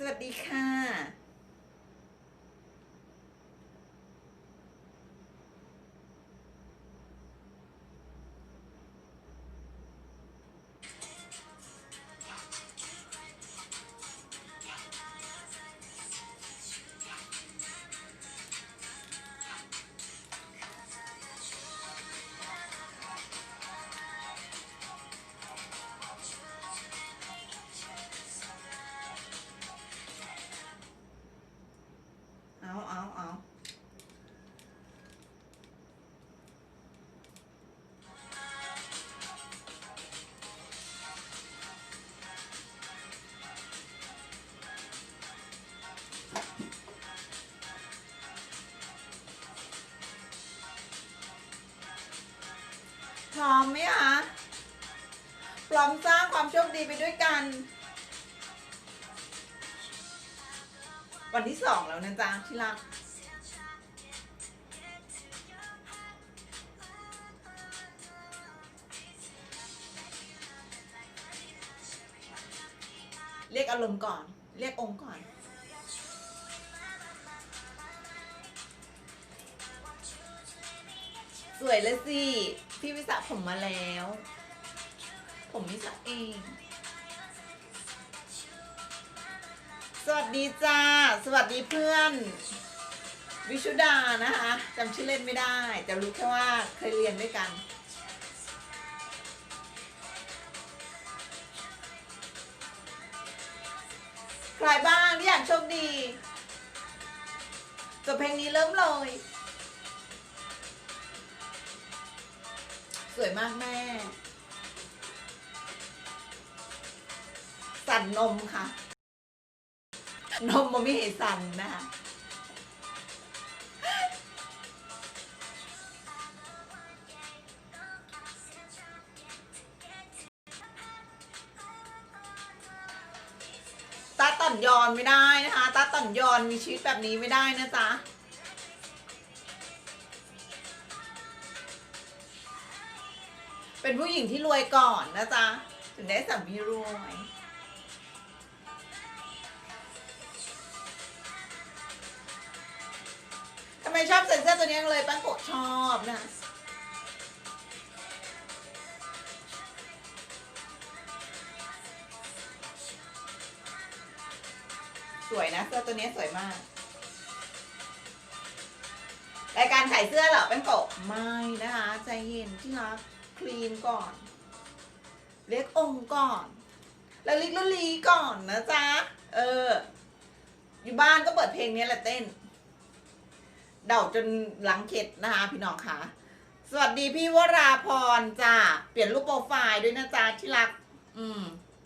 สวัสดีค่ะ พร้อมไหมคะพร้อมสร้างความโชคดีไปด้วยกัน วันที่สองแล้วนะจ๊ะที่รักเรียกอารมณ์ก่อน เรียกองค์ก่อน สวยเลยสิ พี่วิสาผมมาแล้ว ผมวิสาเอง สวัสดีจ้า สวัสดีเพื่อน วิชุดานะคะจำชื่อเล่นไม่ได้ แต่รู้แค่ว่าเคยเรียนด้วยกันใครบ้างที่อยากโชคดีจบเพลงนี้เริ่มเลย สวยมากแม่ สั่นนมค่ะ นมมันไม่เห็นสั่นนะคะตาต่อนยอนไม่ได้นะคะ ตาต่อนยอนมีชีวิตแบบนี้ไม่ได้นะจ๊ะ เป็นผู้หญิงที่รวยก่อนนะจ๊ะถึงได้สามีรวยทำไมชอบใส่เสื้อตัวนี้เลยป้าโกะชอบนะสวยนะเสื้อตัวนี้สวยมาก รายการขายเสื้อเหรอแป้งโกไม่นะคะ ใจเย็นที่รัก คลีนก่อนเรียกองก่อน แล้วลิกแล้วลีก่อนนะจ๊ะ เออ อยู่บ้านก็เปิดเพลงนี้แหละเต้น เดาจนหลังเข็ดนะคะพี่น้องคะสวัสดีพี่วราพรจ้าเปลี่ยนรูปโปรไฟล์ด้วยนะจ๊ะที่รัก อืม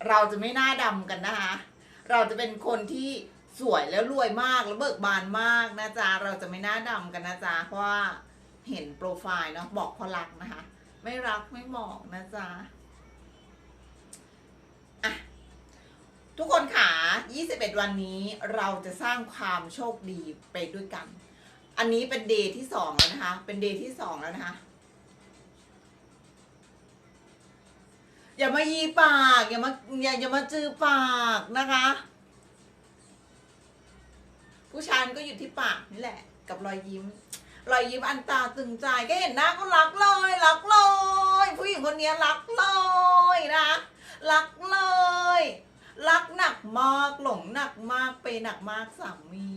เราจะไม่หน้าดำกันนะคะ เราจะเป็นคนที่สวยแล้วรวยมากแล้วเบิกบานมากนะจ๊ะ เราจะไม่หน้าดำกันนะจ๊ะ เพราะว่าเห็นโปรไฟล์เนาะบอกพราะรักนะคะ ไม่รักไม่เหมาะนะจ๊ะอะทุกคนขา21 วันนี้เราจะสร้างความโชคดีไปด้วยกัน อันนี้เป็นเดย์ที่สองแล้วนะคะ เป็นเดย์ที่สองแล้วนะคะ อย่ามายีปาก อย่ามาอย่าอย่ามาจือปากนะคะ ผู้ชายก็อยู่ที่ปากนี่แหละ กับรอยยิ้ม รอยยิ้มอันตาตึงใจก็เห็นหน้าก็รักเลยรักเลยผู้หญิงคนนี้รักเลยนะรักเลย รักหนักมากหลงหนักมากไปหนักมากสามี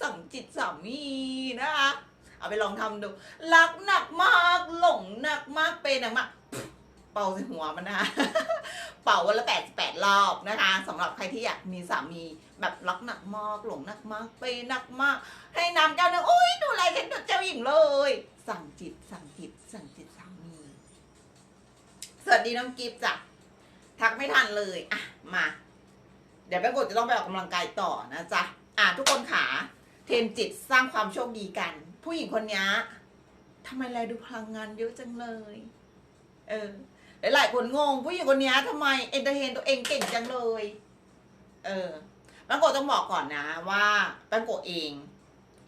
สั่งจิตสามีนะคะเอาไปลองทำดู รักหนักมากหลงหนักมากเป็นหนักมาก เป่าใส่หัวมันนะคะเป่าวันละแปดแปดรอบนะคะสำหรับใครที่อยากมีสามีแบบรักหนักมากหลงหนักมากเปหนักมาก ให้น้ำแก้วหนึงโอ้ยดูแลฉันดุจเจ้าหญิงเลย สั่งจิตสั่งจิตสั่งจิตสามีสวัสดีน้องกิฟต์จ้ะทักไม่ทันเลยอะมา เดี๋ยวแม่กดจะต้องไปออกกำลังกายต่อนะจ๊ะอะทุกคนขาเทรนจิตสร้างความโชคดีกัน ผู้หญิงคนนี้ทำไมแลดูพลังงานเยอะจังเลย เออ หลายๆคนงงผู้หญิงคนนี้ทำไมเอนเตอร์เทนตัวเองเก่งจังเลย เออแป้งโกต้องบอกก่อนนะว่าแป้งโกเอง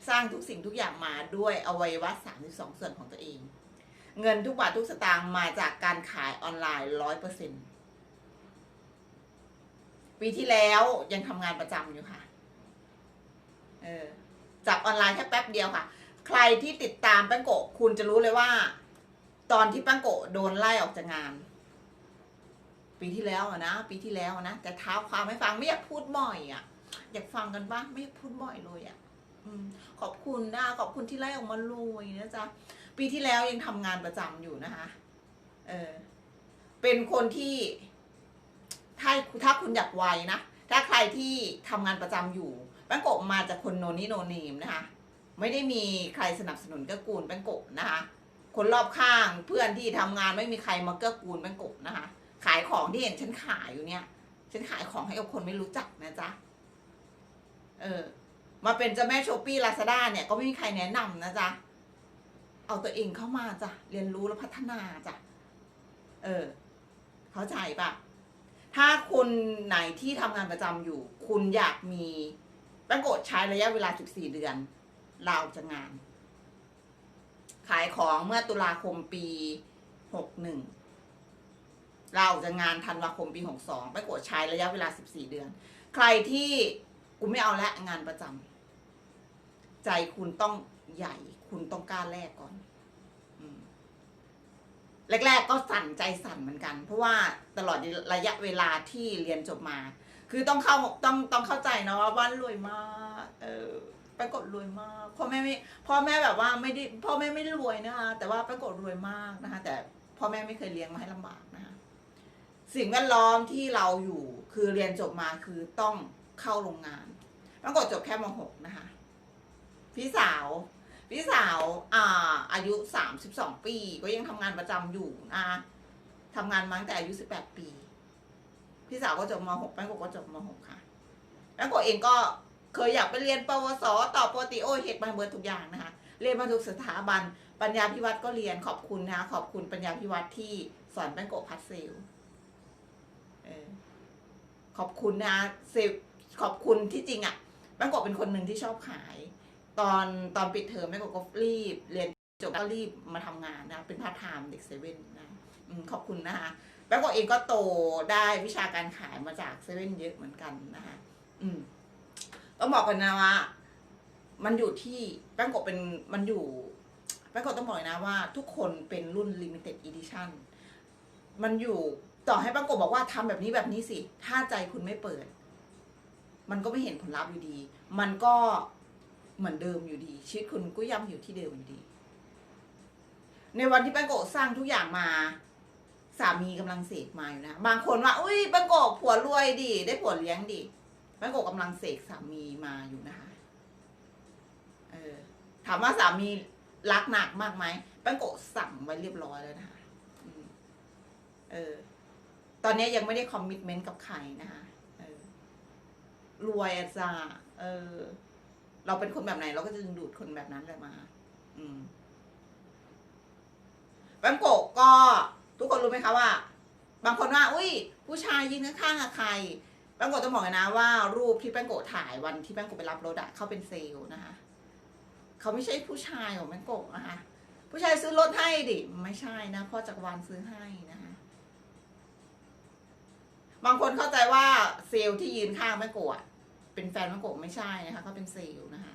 สร้างทุกสิ่งทุกอย่างมาด้วยอวัยวะ32 ส่วนของตัวเอง เงินทุกบาททุกสตางค์มาจากการขายออนไลน์ร้อยเปอร์เซ็นต์ปีที่แล้วยังทำงานประจำอยู่ค่ะ เออจับออนไลน์แค่แป๊บเดียวค่ะ ใครที่ติดตามแป้งโกคุณจะรู้เลยว่า ตอนที่ป้งโกโดนไล่ออกจากงาน ปีที่แล้วอะนะ ปีที่แล้วนะแต่เท้าความไม่ฟังไม่อยากพูดบ่อยอะอยากฟังกันปะไม่อยากพูดบ่อยเลยอะอืมขอบคุณนะขอบคุณที่ไล่ออกมาลุยนะจ๊ะปีที่แล้วยังทำงานประจำอยู่นะคะ เออ เป็นคนที่ถ้าถ้าคุณอยากไวนะ ถ้าใครที่ทำงานประจำอยู่แป้งโกะมาจากคนโนนี่โนเนมนะคะ ไม่ได้มีใครสนับสนุนกื้อกูลแป้งโกะนะคะ คนรอบข้างเพื่อนที่ทำงานไม่มีใครมาเกื้อกูลแป้งโกะนะคะ ขายของที่เห็นฉันขายอยู่เนี่ย ฉันขายของให้กับคนไม่รู้จักนะจ๊ะ เออ มาเป็นเจ้าแม่โชปปี้ลาซาด้าเนี่ยก็ไม่มีใครแนะนำนะจ๊ะ เอาตัวเองเข้ามาจ้ะ เรียนรู้และพัฒนาจ้ะ เออ เข้าใจปะถ้าคุณไหนที่ทำงานประจำอยู่ คุณอยากมีแป้งโกดใช้ระยะเวลา 14 เดือนเราจะงาน ขายของเมื่อตุลาคมปี61เราจะงานธันวาคมปี62แป้งโกดใช้ระยะเวลา14เดือน ใครที่กูไม่เอาละงานประจำใจคุณต้องใหญ่ คุณต้องกล้าแลกก่อนอแรกๆก็สั่นใจสั่นเหมือนกัน เพราะว่าตลอดระยะเวลาที่เรียนจบมา คือต้องเข้าต้องต้องเข้าใจเนาะว่าบ้านรวยมาก เออ ปรากฏรวยมากพ่อแม่ไม่พ่อแม่แบบว่าไม่ได้พ่อแม่ไม่ได้รวยนะคะแต่ว่าปรากฏรวยมากนะคะ แต่พ่อแม่ไม่เคยเลี้ยงมาให้ลำบากนะคะสิ่งแวดล้อมที่เราอยู่คือเรียนจบมาคือต้องเข้าโรงงานปรากฏจบแค่มหกนะคะ พี่สาวพี่สาวอ่าอายุสามสิบสองปี ก็ยังทำงานประจำอยู่นะทำงานมาตั้งแต่อายุสิบแปดปี พี่สาวก็จบมหกแป้งกก็จบมหกค่ะแป้งกะเองก็ เคยอยากไปเรียนปวส ต่อปวติโอเหตุมาเบิร์ทุกอย่างนะคะ เรียนมาทุกสถาบัน ปัญญาพิวัตรก็เรียนขอบคุณนะคะขอบคุณปัญญาพิวัตรที่สอนแป้งโกพัดเซลขอบคุณนะเซลขอบคุณที่จริงอะ่ะแป้งโกเป็นคนหนึ่งที่ชอบขาย ตอนตอนปิดเทอมแม่ก็ก็รีบ เรียนจบก็รีบมาทำงานนะ เป็นพาร์ทไทม์เด็กเซเว่นนะขอบคุณนะคะแป้งก็เองก็โตได้วิชาการขายมาจากเซเว่นเยอะเหมือนกันนะคะอืม ต้องบอกกันนะว่า มันอยู่ที่แป้งกบเป็นมันอยู่แป้งกบต้องบอกนะว่า ทุกคนเป็นรุ่น limited edition มันอยู่ต่อให้แป้งกบบอกว่าทำแบบนี้แบบนี้สิ ถ้าใจคุณไม่เปิด มันก็ไม่เห็นผลลัพธ์อยู่ดี มันก็เหมือนเดิมอยู่ดี ชีวิตคุณก็ย่ำอยู่ที่เดิมอยู่ดี ในวันที่แป้งโกสร้างทุกอย่างมาสามีกำลังเสกมาอยู่นะ บางคนว่า อุ้ยแป้งโกผัวรวยดี ได้ผัวเลี้ยงดี ป้งโกะกำลังเสกสามีมาอยู่นะคะเออถามว่าสามีรักหนักมากไหมแป้งโกสั่งไว้เรียบร้อยแล้วนะคะเออ ตอนนี้ยังไม่ได้คอมมิชเมนต์กับใครนะคะเออรวยอะจ้าเออ เราเป็นคนแบบไหน เราก็จะดึงดูดคนแบบนั้นเลยมา อืมแป้งโกะก็ทุกคนรู้ไหมคะว่า บางคนว่า อุ้ยผู้ชายยืนข้างๆอะใคร ป้งโกะต้องบอกนะว่ารูปที่แป้งโกะถ่ายวันที่แป้งโกะไปรับรถอะเขาเป็นเซลล์นะคะเขาไม่ใช่ผู้ชายของแป้งโกะนะคะ ผู้ชายซื้อรถให้ดิไม่ใช่นะพ่อจักรวาลซื้อให้นะคะ บางคนเข้าใจว่าเซลล์ที่ยืนข้างแป้งโกะอะเป็นแฟนแป้งโกะไม่ใช่นะคะเขาเป็นเซลล์นะคะ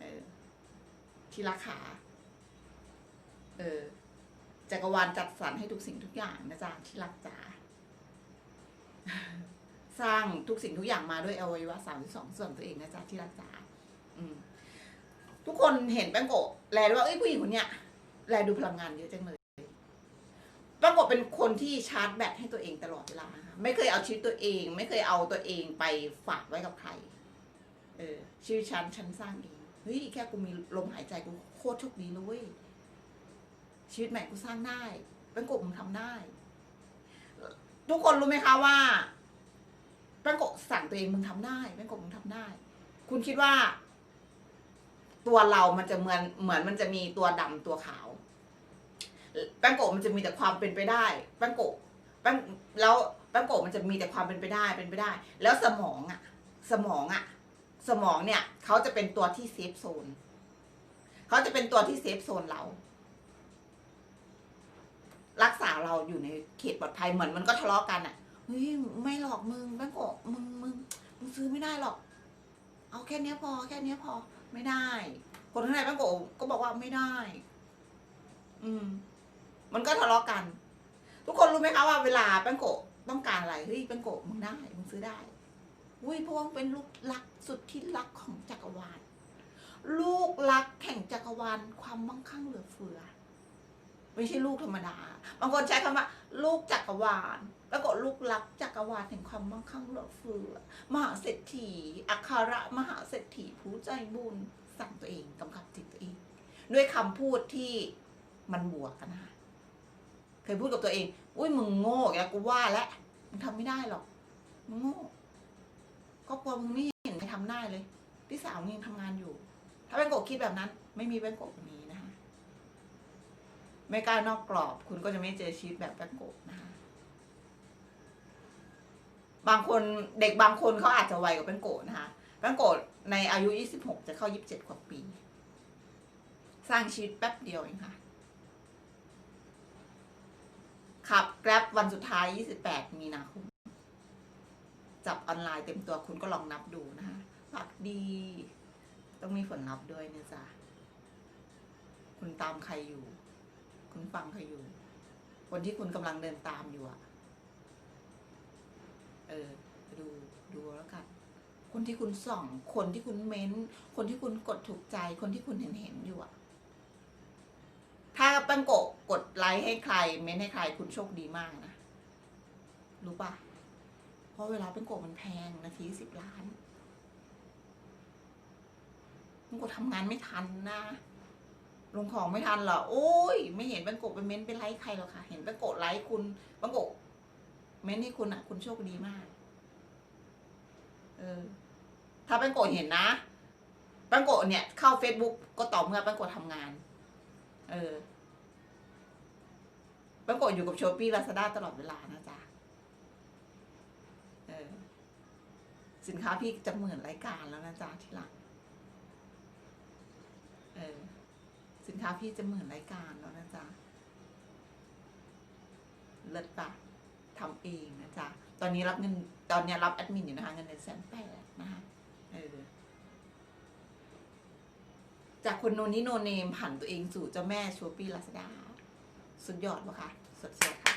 เออที่ราคาเออจักรวาลจัดสรรให้ทุกสิ่งทุกอย่างนะจ๊ะที่รักจ๋า สร้างทุกสิ่งทุกอย่างมาด้วยอวัยวะสามสิบสองส่วนตัวเองนะจ๊ะที่รักจ๋าทุกคนเห็นแป้งโกะแลดูว่าเอ้ยผู้หญิงคนเนี้ยแลดูพลังงานเยอะจังเลยแป้งโกะเป็นคนที่ชาร์จแบตให้ตัวเองตลอดเวลา ไม่เคยเอาชีวิตตัวเอง ไม่เคยเอาตัวเองไปฝากไว้กับใคร เออชีวิตฉันฉันสร้างเองเฮ้ยแค่กูมีลมหายใจกูโคตรโชคดีเลยเว้ยชีวิตใหม่กูสร้างได้แป้งโกะมึงทำได้ ทุกคนรู้ไหมคะว่า แป้งโกะสั่งตัวเองมึงทำได้แป้งโกะมึงทำได้ คุณคิดว่า ตัวเรามันจะเหมือนเหมือนมันจะมีตัวดำตัวขาวแป้งโกะมันจะมีแต่ความเป็นไปได้แป้งโกะแป้งแล้วแป้งโกะมันจะมีแต่ความเป็นไปได้เป็นไปได้ แล้วสมองอะสมองอะสมองเนี่ยเขาจะเป็นตัวที่เซฟโซนเขาจะเป็นตัวที่เซฟโซนเรา รักษาเราอยู่ในเขตปลอดภัยเหมือนมันก็ทะเลาะกันอะ ฮ้ยไม่หรอกมึงแป้งโกะมึงมึงมึงซื้อไม่ได้หรอก เอาแค่เนี้ยพอแค่เนี้ยพอไม่ได้ คนข้างในแป้งโกะก็บอกว่าไม่ได้ อืม มันก็ทะเลาะกัน ทุกคนรู้ไหมคะว่าเวลาแป้งโกะต้องการอะไรเฮ้ยแป้งโกะมึงได้มึงซื้อได้อุ้ยเพราะว่าเป็นลูกรักสุดที่รักของจักรวาล ลูกรักแข่งจักรวาลความมั่งคั่งเหลือเฟือ ไม่ใช่ลูกธรรมดา บางคนใช้คำว่า ลูกจักรวาล แล้วก็ลูกรักจักรวาลแห่งความมั่งคั่งเหลือเฟือ มหาเศรษฐี อัครมหาเศรษฐีผู้ใจบุญ สั่งตัวเองกำกับจิตตัวเอง ด้วยคำพูดที่มันบวกกันนะคะเคยพูดกับตัวเอง อุ้ยมึงโง่แกกูว่าแล้วมึงทำไม่ได้หรอก มึงโง่ครอบครัวมึงไม่เห็นไม่ทำได้เลย พี่สาวมึงยังทำงานอยู่ ถ้าเป็นโกคิดแบบนั้น ไม่มีเป็นโกะคนนี้ ไม่กล้านอกกรอบ คุณก็จะไม่เจอชีตแบบแป้งโกะนะคะบางคนเด็กบางคนเขาอาจจะไวกว่าแป้งโกะนะคะแป้งโกะในอายุ 26 จะเข้า 27 กว่าปี สร้างชีวิตแป๊บเดียวเองค่ะ ขับแกร็บวันสุดท้าย 28 มีนาคม จับออนไลน์เต็มตัวคุณก็ลองนับดูนะคะปักดี ต้องมีผลลัพธ์ด้วยเนะจ๊ะคุณตามใครอยู่ คุณฟังใครอยู่ คนที่คุณกำลังเดินตามอยู่อะเออดูดูแล้วกันคนที่คุณส่อง คนที่คุณเม้น คนที่คุณกดถูกใจ คนที่คุณเห็นเห็นอยู่อะถ้าปังโกะกดไลค์ให้ใคร เม้นให้ใครคุณโชคดีมากนะ รู้ปะเพราะเวลาเป็นโกะมันแพงนาทีสิบล้านมันก็ทำงานไม่ทันนะ ลงของไม่ทันเหรอโอ้ย ไม่เห็นบังโกะไปเม้นไปไลค์ใครหรอกค่ะ เห็นบังโกะไลค์คุณบังโกะเม้นให้คุณอะ คุณโชคดีมาก เออ ถ้าบังโกะเห็นนะบังโกะเนี่ย เข้า Facebook ก็ต่อเมื่อบังโกะทำงาน เออบังโกะอยู่กับโชปี้ลาซาด้าตลอดเวลานะจ๊ะเออ สินค้าพี่จะเหมื่นรายการแล้วนะจ๊ะทีหลังเออ สินค้าพี่จะหมื่นรายการแล้วนะจ๊ะเลิศปะทำเองนะจ๊ะ ตอนนี้รับเงิน ตอนนี้รับแอดมินอยู่นะคะเงินเดือนแสนแปดนะคะเออจากคนโนนี้โนเนมผันตัวเองสู่เจ้าแม่ชูปี้ลาซาดาสุดยอดปะคะสุดยอดค่ะ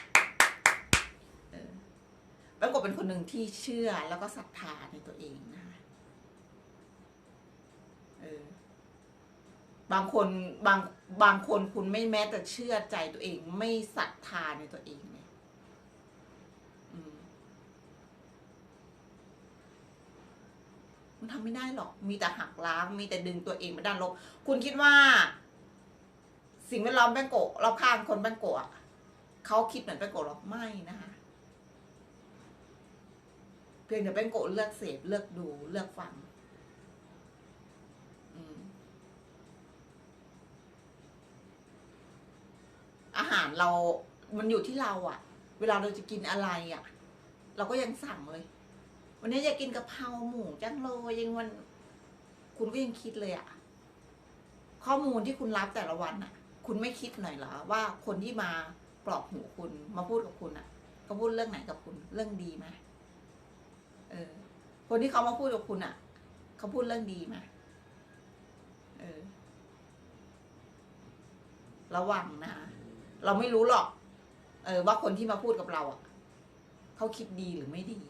เออปรากฏเป็นคนหนึ่งที่เชื่อแล้วก็ศรัทธาในตัวเองนะคะเออ บางคนบางบางคนคุณไม่แม้แต่เชื่อใจตัวเอง ไม่ศรัทธาในตัวเองเลยอืมมันทำไม่ได้หรอก มีแต่หักล้าง มีแต่ดึงตัวเองไปด้านลบ คุณคิดว่า สิ่งแวดล้อมแป้งโกะเรอบข้างคนแป้งโกะเขาคิดเหมือนแป้งโกะหรอไม่นะคะเพียงแต่แป้งโกะเลือกเสพเลือกดูเลือกฟัง อืม อาหารเรา มันอยู่ที่เราอะเวลาเราจะกินอะไรอะเราก็ยังสั่งเลย วันนี้อยากกินกะเพราหมูจังเลยยังวัน คุณก็ยังคิดเลยอะข้อมูลที่คุณรับแต่ละวันอะคุณไม่คิดหน่อยเหรอว่าคนที่มาปลอบหูคุณมาพูดกับคุณอะเขาพูดเรื่องไหนกับคุณเรื่องดีไหมเออ คนที่เขามาพูดกับคุณอะเขาพูดเรื่องดีไหมเออ ระวังนะคะ เราไม่รู้หรอก เออ ว่าคนที่มาพูดกับเราอะเขาคิดดีหรือไม่ดี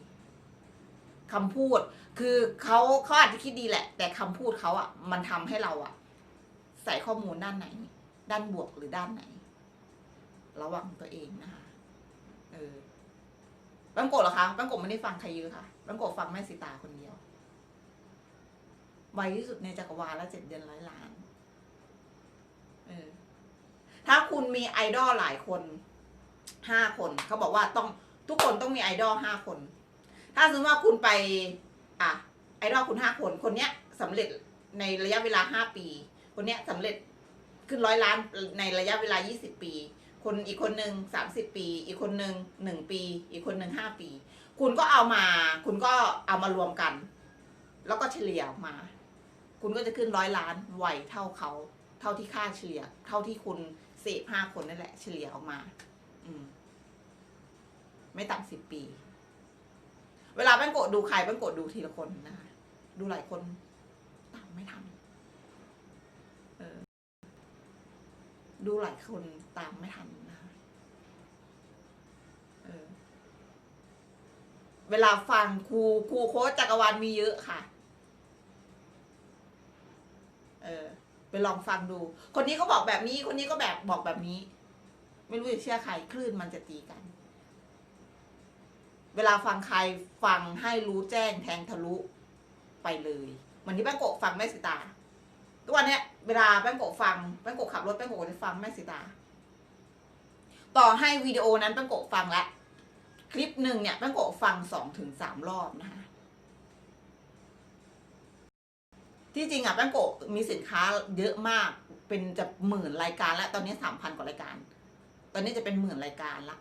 คำพูด คือเขาเขาอาจจะคิดดีแหละ แต่คำพูดเขาอะ มันทำให้เราอะ ใส่ข้อมูลด้านไหน ด้านบวกหรือด้านไหน ระวังตัวเองนะคะเออบังโกะเหรอคะบังโกะไม่ได้ฟังใครเยอะค่ะบังโกะฟังแม่สีตาคนเดียวไวที่สุดในจักรวาลและเจ็ดเดือนร้อยล้าน เออ ถ้าคุณมีไอดอลหลายคนห้าคนเขาบอกว่าต้องทุกคนต้องมีไอดอลห้าคน ถ้าสมมติว่าคุณไป อะไอดอลคุณห้าคนคนเนี้ยสำเร็จในระยะเวลาห้าปี คนเนี้ยสำเร็จขึ้นร้อยล้านในระยะเวลายี่สิบปี คนอีกคนหนึ่งสามสิบปี อีกคนหนึ่งหนึ่งปี อีกคนหนึ่งห้าปี คุณก็เอามา คุณก็เอามารวมกัน แล้วก็เฉลี่ยออกมา คุณก็จะขึ้นร้อยล้านไวเท่าเขา เท่าที่ค่าเฉลี่ย เท่าที่คุณ สพห้าคนนั่นแหละ เฉลี่ยออกมา อืม ไม่ต่ำสิบปี เวลาแป้งโกะดูใครแป้งโกะดูทีละคนนะคะดูหลายคนตามไม่ทันเออ ดูหลายคนตามไม่ทันนะคะเออ เวลาฟังครูครูโค้ชจักรวาลมีเยอะค่ะ เออ ไปลองฟังดู คนนี้ก็บอกแบบนี้ คนนี้ก็แบบบอกแบบนี้ ไม่รู้จะเชื่อใครคลื่นมันจะตีกัน เวลาฟังใครฟังให้รู้แจ้งแทงทะลุไปเลยเหมือนที่แป้งโกะฟังแม่สิตาทุกวันเนี้ยเวลาแป้งโกะฟังแป้งโกะขับรถแป้งโกะจะฟังแม่สิตา ต่อให้วิดีโอนั้นแป้งโกะฟังแล้วคลิปหนึ่งเนี่ยแป้งโกะฟังสองถึงสามรอบนะคะ ที่จริงอะแป้งโกะมีสินค้าเยอะมากเป็นจะหมื่นรายการแล้ว ตอนนี้สามพันกว่ารายการ ตอนนี้จะเป็นหมื่นรายการละ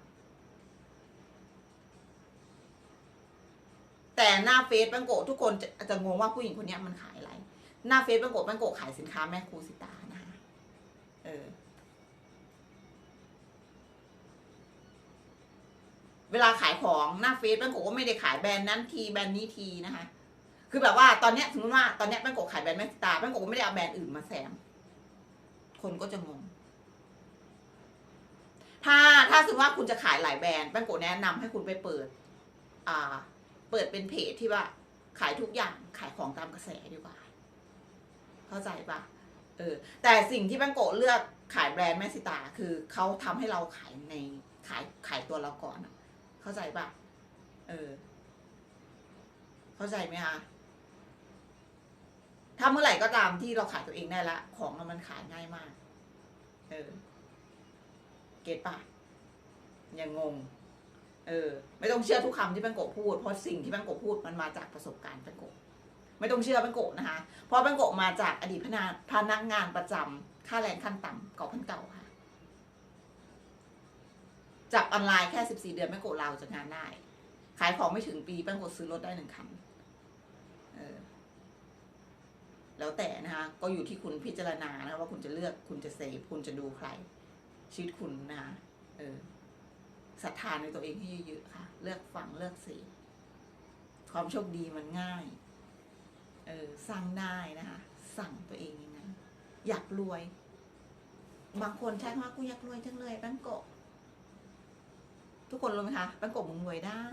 แต่หน้าเฟซแป้งโกะทุกคนจะจะงงว่าผู้หญิงคนนี้มันขายอะไร หน้าเฟซแป้งโกะแป้งโกะขายสินค้าแม่ครูสิตานะคะเออเวลาขายของหน้าเฟซแป้งโกะก็ไม่ได้ขายแบรนด์นั้นทีแบรนด์นี้ทีนะคะ คือแบบว่าตอนเนี้ยสมมติว่าตอนเนี้ยแป้งโกะขายแบรนด์แม่สิตาแป้งโกะก็ไม่ได้เอาแบรนด์อื่นมาแซม คนก็จะงง ถ้าถ้าสมมติว่าคุณจะขายหลายแบรนด์แป้งโกะแนะนำให้คุณไปเปิด อ่า เปิดเป็นเพจที่ว่า ขายทุกอย่างขายของตามกระแสดีกว่า เข้าใจปะเออ แต่สิ่งที่แป้งโกะเลือกขายแบรนด์แม่สิตา คือเขาทำให้เราขายในขายขายตัวเราก่อนเข้าใจปะเออ เข้าใจไหมคะ ถ้าเมื่อไหร่ก็ตามที่เราขายตัวเองได้ละ ของมันขายง่ายมาก เออ เก็ตปะอย่างงง เออ ไม่ต้องเชื่อทุกคำที่แป้งโกพูด เพราะสิ่งที่แป้งโกพูดมันมาจากประสบการณ์แป้งโกไม่ต้องเชื่อแป้งโกนะคะ เพราะแป้งโกมาจากอดีตพนักพนักงานประจำค่าแรงขั้นต่ำเก่าพันเก่าค่ะ จากออนไลน์แค่สิบสี่เดือนแป้งโกะเราจะงานได้ ขายของไม่ถึงปีแป้งโกซื้อรถได้หนึ่งคัน เออ แล้วแต่นะคะ ก็อยู่ที่คุณพิจารณานะคะว่าคุณจะเลือกคุณจะเซฟคุณจะดูใคร ชีวิตคุณนะคะเออศรัทธาในตัวเองให้เยอะๆค่ะ เลือกฟังเลือกเสพความโชคดีมันง่าย เออสร้างได้นะคะ สั่งตัวเองอยังไงอยากรวย บางคนใช้คำว่ากูอยากรวยจังเลยแป้งโกะทุกคนรู้ไหมคะแป้งโกะมึงรวยได้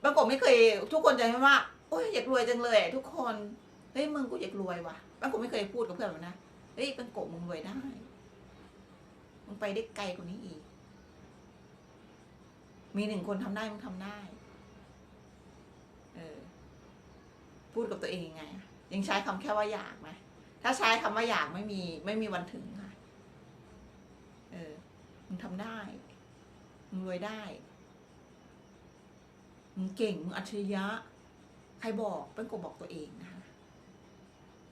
แป้งโกะไม่เคย ทุกคนจะใช้ว่าโอ้ยอยากรวยจังเลย ทุกคน เฮ้ยมึงกูอยากรวยว่ะแป้งโกะไม่เคยพูดกับเพื่อนมันนะเฮ้ยแป้งโกะมึงรวยได้มึงไปได้ไกลกว่านี้อีก มีหนึ่งคนทำได้มึงทำได้เออพูดกับตัวเองยังไงยังใช้คำแค่ว่าอยากไหมถ้าใช้คำว่าอยากไม่มี ไม่มีวันถึงค่ะเออมึงทำได้มึงรวยได้มึงเก่งมึงอัจฉริยะ ใครบอกเป็นกบบอกตัวเองนะ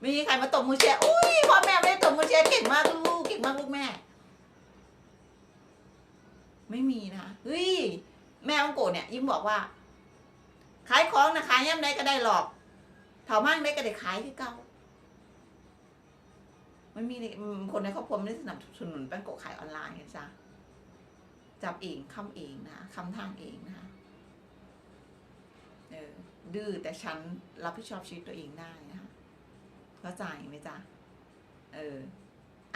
ม่มีใครมาตบมือเชียร์อุ้ยพ่อแม่ไม่ได้ตบมือเชียร์เก่งมากลูกเก่งมากลูกแม่ ไม่มีนะเฮ้ยแม่องโกะเนี่ย ยิ้มบอกว่า ขายของนะขายย่ำได้ก็ได้หรอกเถามั่งได้ก็ได้ขายที่เก่าไม่มีคนในครอบครัวไม่ได้สนับสนุนแป้งโกะขายออนไลน์นจ๊ะจับเองคำเองนะคำทางเองนะคะเออดื้อแต่ฉันรับผิดชอบชีวิตตัวเองได้นะคะ เข้าใจไหมจ๊ะ เออ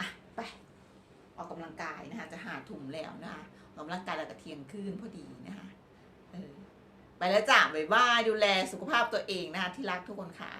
อะ ไป ออกกำลังกายนะคะ จะหาถุงแล้วนะคะออกกำลังกายแล้วก็เที่ยงคืนพอดีนะคะ เออ ไปแล้วจ้ะบ๊ายบายดูแลสุขภาพตัวเองนะคะที่รักทุกคนค่ะ